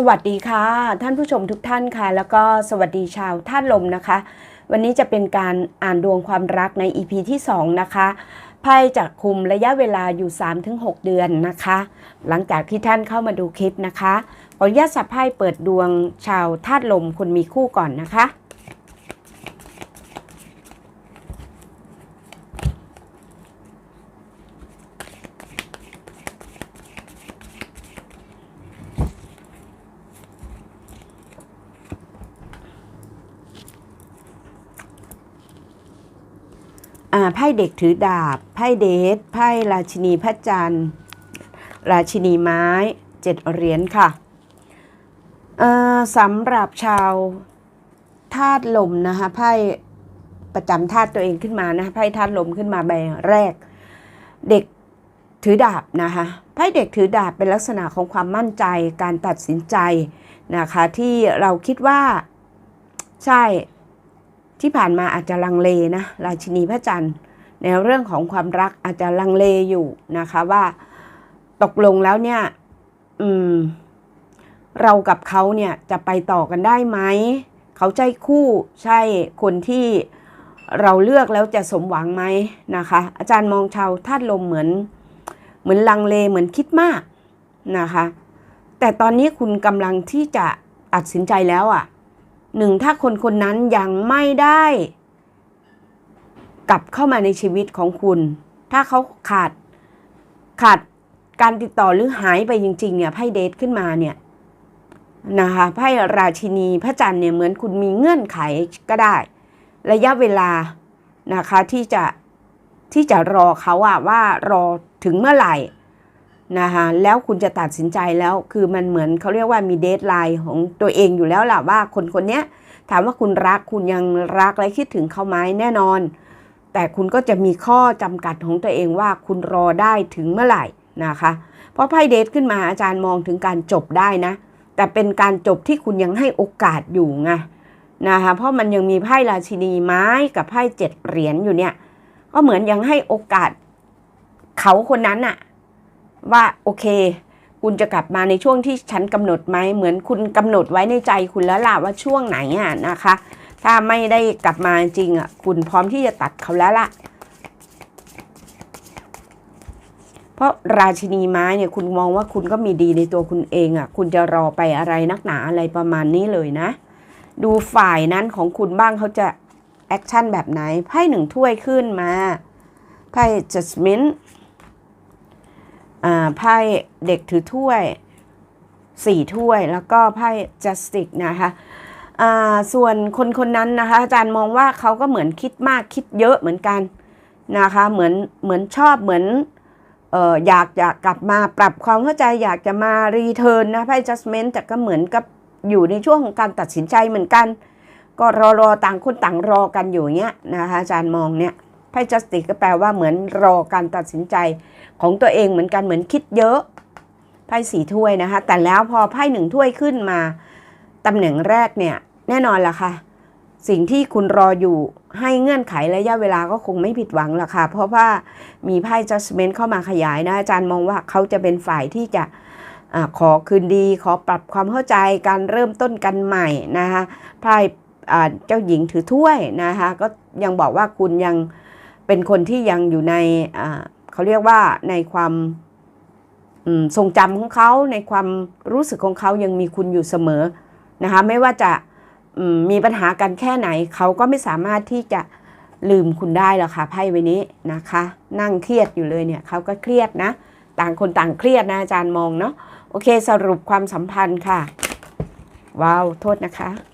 สวัสดีค่ะ ท่านผู้ชมทุกท่านค่ะ แล้วก็สวัสดีชาวท่านลมนะคะ วันนี้จะเป็นการอ่านดวงความรักใน EP ที่ 2 นะคะไพ่จะคุมระยะเวลาอยู่ 3-6 เดือนนะคะ หลังจากที่ท่านเข้ามาดูคลิปนะคะขออนุญาตสับไพ่เปิดดวงชาวธาตุลมคนมีคู่ก่อนนะคะ ไพ่เด็กถือดาบ ไพ่เดทไพ่ราชินีพระจันทร์ ราชินีไม้เจ็ดเหรียญค่ะสำหรับชาวธาตุลมนะคะไพ่ประจำธาตุตัวเองขึ้นมานะไพ่ธาตุลมขึ้นมาใบแรก เด็กถือดาบนะคะไพ่เด็กถือดาบเป็นลักษณะของความมั่นใจการตัดสินใจนะคะที่เราคิดว่าใช่ ที่ผ่านมาอาจจะลังเลนะราชินีพระจันทร์ในเรื่องของความรักอาจจะลังเลอยู่นะคะว่าตกลงแล้วเนี่ยอืมเรากับเขาเนี่ยจะไปต่อกันได้ไหม เขาใจคู่ใช่คนที่เราเลือกแล้วจะสมหวังไหมนะคะ อาจารย์มองชาวธาตุลมเหมือน เหมือนลังเลเหมือนคิดมากนะคะ แต่ตอนนี้คุณกำลังที่จะตัดสินใจแล้วอะ่ะ หนึ่งถ้าคนคนนั้นยังไม่ได้ กลับเข้ามาในชีวิตของคุณ ถ้าเขาขาดขาดการติดต่อหรือหายไปจริงๆเนี่ยไพ่เดทขึ้นมาเนี่ยนะคะไพ่ราชินีพระจันทร์เนี่ยเหมือนคุณมีเงื่อนไขก็ได้ ระยะเวลานะคะที่จะที่จะรอเขาอะว่ารอถึงเมื่อไหร่ นะคะแล้วคุณจะตัดสินใจแล้วคือมันเหมือนเขาเรียกว่ามีเดทไลน์ของตัวเองอยู่แล้วล่ะว่าคนคนนี้ถามว่าคุณรักคุณยังรักและคิดถึงเขาไหมแน่นอน แต่คุณก็จะมีข้อจำกัดของตัวเองว่าคุณรอได้ถึงเมื่อไหร่นะคะ เพราะไพ่เดทขึ้นมาอาจารย์มองถึงการจบได้นะ แต่เป็นการจบที่คุณยังให้โอกาสอยู่ไงนะคะเพราะมันยังมีไพ่ราชินีไม้กับไพ่เจ็ดเหรียญอยู่เนี่ยก็เหมือนยังให้โอกาสเขาคนนั้นอะ ว่าโอเค คุณจะกลับมาในช่วงที่ฉันกำหนดไหมเหมือนคุณกำหนดไว้ในใจคุณแล้วล่ะว่าช่วงไหนอะนะคะ ถ้าไม่ได้กลับมาจริงอะคุณพร้อมที่จะตัดเขาแล้วล่ะเพราะราชินีไม้เนี่ยคุณมองว่าคุณก็มีดีในตัวคุณเองอะ่ะ คุณจะรอไปอะไรนักหนาอะไรประมาณนี้เลยนะ ดูฝ่ายนั้นของคุณบ้างเขาจะแอคชั่นแบบไหนไพ่หนึ่งถ้วยขึ้นมาไพ่ judgment อ่า ไพ่เด็กถือถ้วยสี่ถ้วย แล้วก็ไพ่ justice นะคะส่วนคนคนนั้นนะคะอาจารย์มองว่าเขาก็เหมือนคิดมากคิดเยอะเหมือนกันนะคะเหมือนเหมือนชอบเหมือนอออยากจะกลับมาปรับความเข้าใจอยากจะมารีเทิร์นนะไพ่ adjustment แต่ก็เหมือนกับอยู่ในช่วงของการตัดสินใจเหมือนกัน ก็รอรอต่างคนต่างรอกันอยู่เงี้ยนะคะอาจารย์มองเนี่ย ไพ่ justice ก็แปลว่าเหมือนรอการตัดสินใจของตัวเองเหมือนกันเหมือนคิดเยอะไพ่สีถ้วยนะคะ แต่แล้วพอไพ่หนึ่งถ้วยขึ้นมาตำแหน่งแรกเนี่ยแน่นอนละค่ะ สิ่งที่คุณรออยู่ให้เงื่อนไขระยะเวลาก็คงไม่ผิดหวังหรอกค่ะ เพราะว่ามีไพ่ judgment เข้ามาขยายนะ อาจารย์มองว่าเขาจะเป็นฝ่ายที่จะอขอคืนดี ขอปรับความเข้าใจการเริ่มต้นกันใหม่นะคะไพ่เจ้าหญิงถือถ้วยนะคะก็ยังบอกว่าคุณยัง เป็นคนที่ยังอยู่ในเขาเรียกว่าในความทรงจำของเขาในความรู้สึกของเขายังมีคุณอยู่เสมอนะคะไม่ว่าจะมมีปัญหากันแค่ไหนเขาก็ไม่สามารถที่จะลืมคุณได้หรอกค่ะไพ่ใบนี้นะคะ นั่งเครียดอยู่เลยเนี่ยเขาก็เครียดนะ ต่างคนต่างเครียดนะอาจารย์มองเนาะโอเคสรุปความสัมพันธ์ค่ะ ว้าว โทษนะคะ เอ่อ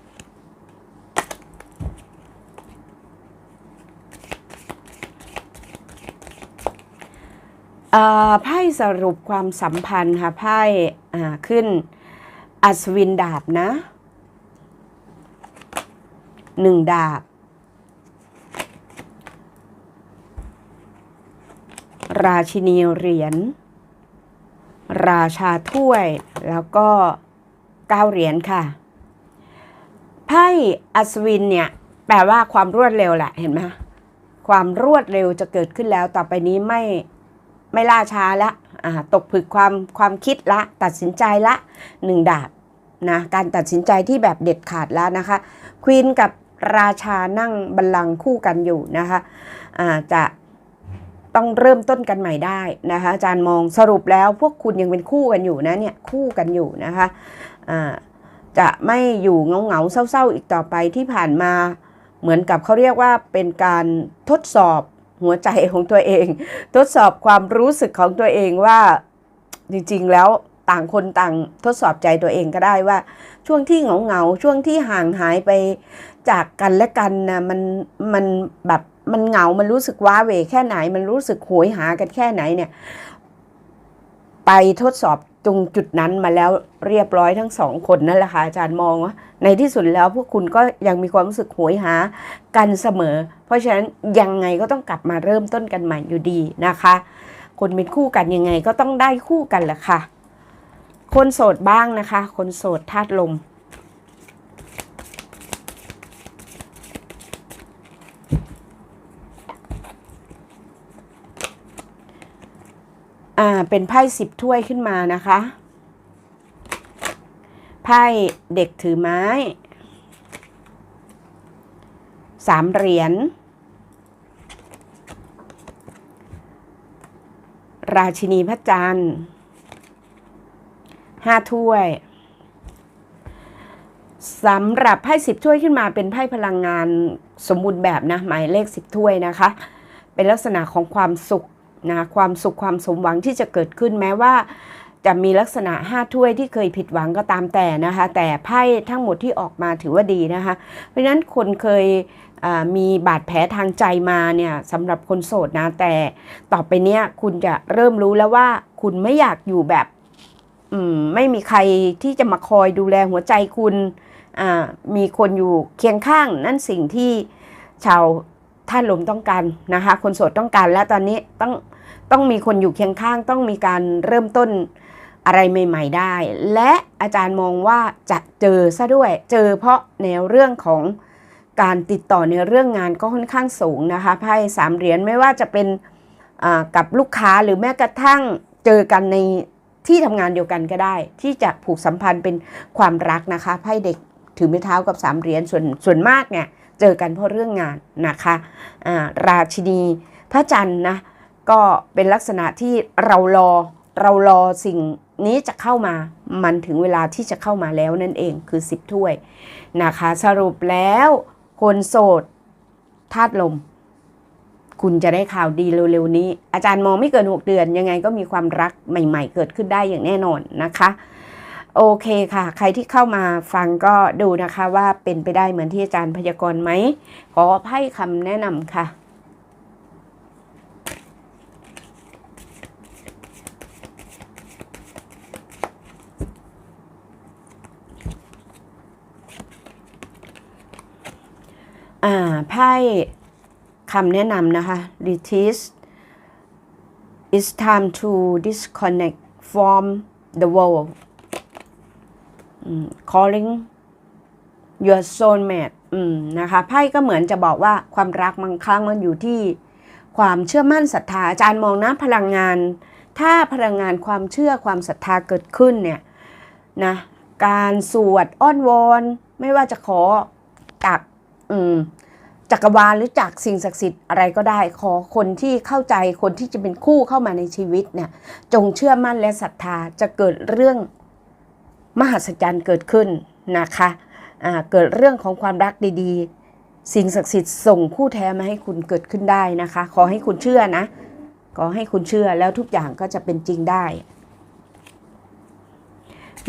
ไพ่สรุปความสัมพันธ์ค่ะไพ่ขึ้นอัศวินดาบนะหนึ่งดาบ ราชินีเหรียญ ราชาถ้วย แล้วก็เก้าเหรียญค่ะไพ่อัศวินเนี่ย แปลว่าความรวดเร็วแหละเห็นไหมความรวดเร็วจะเกิดขึ้นแล้วต่อไปนี้ไม่ ไม่ล่าช้าละตกผึกความความคิดละ ตัดสินใจละหนึ่งดาบนะการตัดสินใจที่แบบเด็ดขาดแล้วนะคะควีนกับราชานั่งบัลลังก์คู่กันอยู่นะคะจะต้องเริ่มต้นกันใหม่ได้นะคะอาจารย์มองสรุปแล้วพวกคุณยังเป็นคู่กันอยู่นะเนี่ยคู่กันอยู่นะคะอ่าจะไม่อยู่เงาเงาเศร้าๆอีกต่อไปที่ผ่านมาเหมือนกับเขาเรียกว่าเป็นการทดสอบ หัวใจของตัวเอง ทดสอบความรู้สึกของตัวเองว่าจริงๆแล้วต่างคนต่างทดสอบใจตัวเองก็ได้ว่า ช่วงที่เหงาเหงาช่วงที่ห่างหายไปจากกันและกันนะมันมันแบบมันเหงา มันรู้สึกว้าเหวแค่ไหน มันรู้สึกโหยหากันแค่ไหนเนี่ย ไปทดสอบ ตรงจุดนั้นมาแล้วเรียบร้อยทั้งสองคนนั่นแหละค่ะอาจารย์มองว่าในที่สุดแล้วพวกคุณก็ยังมีความรู้สึกหวยหากันเสมอ เพราะฉะนั้นยังไงก็ต้องกลับมาเริ่มต้นกันใหม่อยู่ดีนะคะ คนเป็นคู่กันยังไงก็ต้องได้คู่กันแหละค่ะ คนโสดบ้างนะคะ คนโสดธาตุลม อ่าเป็นไพ่สิบถ้วยขึ้นมานะคะไพ่เด็กถือไม้สามเหรียญราชินีพระจันทร์ห้าถ้วยสำหรับไพ่สิบถ้วยขึ้นมาเป็นไพ่พลังงานสมบูรณ์แบบนะหมายเลขสิบถ้วยนะคะ เป็นลักษณะของความสุข นะความสุขความสมหวังที่จะเกิดขึ้นแม้ว่าจะมีลักษณะ5ถ้วยที่เคยผิดหวังก็ตามแต่นะคะ แต่ไพ่ทั้งหมดที่ออกมาถือว่าดีนะคะ เพราะฉะนั้นคนเคยมีบาดแผลทางใจมาเนี่ยสำหรับคนโสดนะ แต่ต่อไปเนี้ยคุณจะเริ่มรู้แล้วว่าคุณไม่อยากอยู่แบบมไม่มีใครที่จะมาคอยดูแลหัวใจคุณมีคนอยู่เคียงข้าง นั่นสิ่งที่ชาวท่านลมต้องการนะคะ คนโสดต้องการและตอนนี้ต้อง ต้องมีคนอยู่เคียงข้าง ต้องมีการเริ่มต้นอะไรใหม่ ๆ ได้ และอาจารย์มองว่าจะเจอซะด้วย เจอเพราะในวเรื่องของการติดต่อในเรื่องงานก็ค่อนข้างสูงนะคะไพ่สามเหรียญไม่ว่าจะเป็นกับลูกค้าหรือแม้กระทั่งเจอกันในที่ทำงานเดียวกันก็ได้ ที่จะผูกสัมพันธ์เป็นความรักนะคะไพ่เด็กถือไม้เท้ากับสามเหรียญส่วนส่วนมากเนี่ยเจอกันเพราะเรื่องงานนะคะอ่าราชินีพระจันทร์นะ ก็เป็นลักษณะที่เรารอเรารอสิ่งนี้จะเข้ามา มันถึงเวลาที่จะเข้ามาแล้วนั่นเองคือ10ถ้วยนะคะ สรุปแล้วคนโสดธาตุลม คุณจะได้ข่าวดีเร็วๆนี้ อาจารย์มองไม่เกิน 6 เดือน ยังไงก็มีความรักใหม่ๆ เกิดขึ้นได้อย่างแน่นอนนะคะ โอเคค่ะ ใครที่เข้ามาฟังก็ดูนะคะว่าเป็นไปได้เหมือนที่อาจารย์พยากรณ์ไหมขอให้คำแนะนำค่ะ อ่า ไพ่คำแนะนำนะคะ Retreat It's time to disconnect from the world calling your soulmate นะคะไพ่ก็เหมือนจะบอกว่าความรักบางครั้งมันอยู่ที่ความเชื่อมั่นศรัทธาอาจารย์มองนะพลังงาน ถ้าพลังงานความเชื่อความศรัทธาเกิดขึ้นเนี่ยนะการสวดอ้อนวอน ไม่ว่าจะขอจากอืม จักรวาลหรือจากสิ่งศักดิ์สิทธิ์อะไรก็ได้ ขอคนที่เข้าใจคนที่จะเป็นคู่เข้ามาในชีวิตเนี่ยจงเชื่อมั่นและศรัทธาจะเกิดเรื่องมหัศจรรย์เกิดขึ้นนะคะอ่าเกิดเรื่องของความรักดีๆ สิ่งศักดิ์สิทธิ์ส่งคู่แท้มาให้คุณเกิดขึ้นได้นะคะ ขอให้คุณเชื่อนะขอให้คุณเชื่อแล้วทุกอย่างก็จะเป็นจริงได้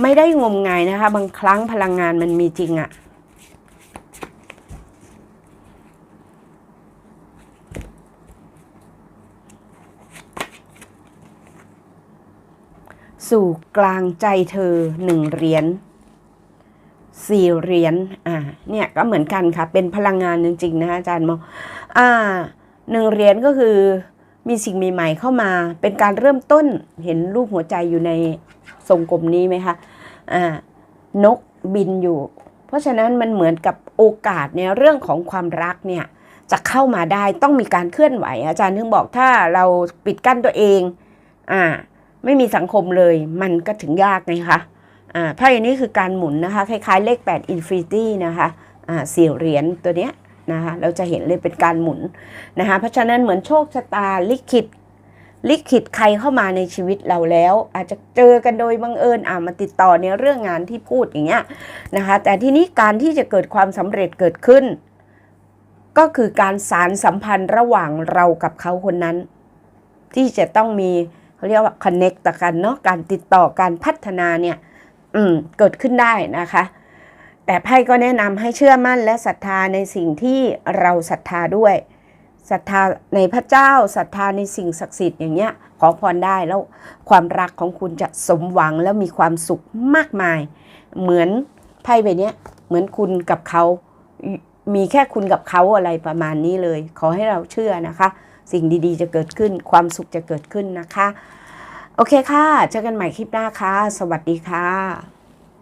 ไม่ได้งมงายนะคะ บางครั้งพลังงานมันมีจริงอะ สู่กลางใจเธอหนึ่งเหรียญสี่เหรียญอ่าเนี่ยก็เหมือนกันค่ะ เป็นพลังงานจริงๆนะคะอาจารย์มองอ่าหนึ่งเหรียญก็คือมีสิ่งใหม่ๆเข้ามา เป็นการเริ่มต้นเห็นรูปหัวใจอยู่ในทรงกลมนี้ไหมคะอ่านกบินอยู่ เพราะฉะนั้นมันเหมือนกับโอกาสในเรื่องของความรักเนี่ยจะเข้ามาได้ต้องมีการเคลื่อนไหว อาจารย์ถึงบอกถ้าเราปิดกั้นตัวเองอ่า ไม่มีสังคมเลย มันก็ถึงยากไงคะอ่าไพ่นี้คือการหมุนนะคะ คล้ายๆเลข 8 Infinity นะคะอ่าสี่เหรียญตัวเนี้ยนะคะเราจะเห็นเลยเป็นการหมุนนะคะเพราะฉะนั้นเหมือนโชคชะตาลิขิตลิขิตใครเข้ามาในชีวิตเราแล้ว อาจจะเจอกันโดยบังเอิญอ่ามาติดต่อในเรื่องงานที่พูดอย่างเงี้ยนะคะแต่ทีนี้การที่จะเกิดความสำเร็จเกิดขึ้น ก็คือการสารสัมพันธ์ระหว่างเรากับเขาคนนั้น ที่จะต้องมี เขาเรียกว่า connect ต่อกันเนาะการติดต่อการพัฒนาเนี่ยอืมเกิดขึ้นได้นะคะ แต่ไพ่ก็แนะนำให้เชื่อมั่นและศรัทธาในสิ่งที่เราศรัทธาด้วยศรัทธาในพระเจ้าศรัทธาในสิ่งศักดิ์สิทธิ์อย่างเงี้ยขอพรได้แล้วความรักของคุณจะสมหวังและมีความสุขมากมาย เหมือนไพ่ใบเนี้ยเหมือนคุณกับเขามีแค่คุณกับเขาอะไรประมาณนี้เลย ขอให้เราเชื่อนะคะ สิ่งดีๆ จะเกิดขึ้น ความสุขจะเกิดขึ้นนะคะ โอเคค่ะ เจอกันใหม่คลิปหน้าค่ะ สวัสดีค่ะ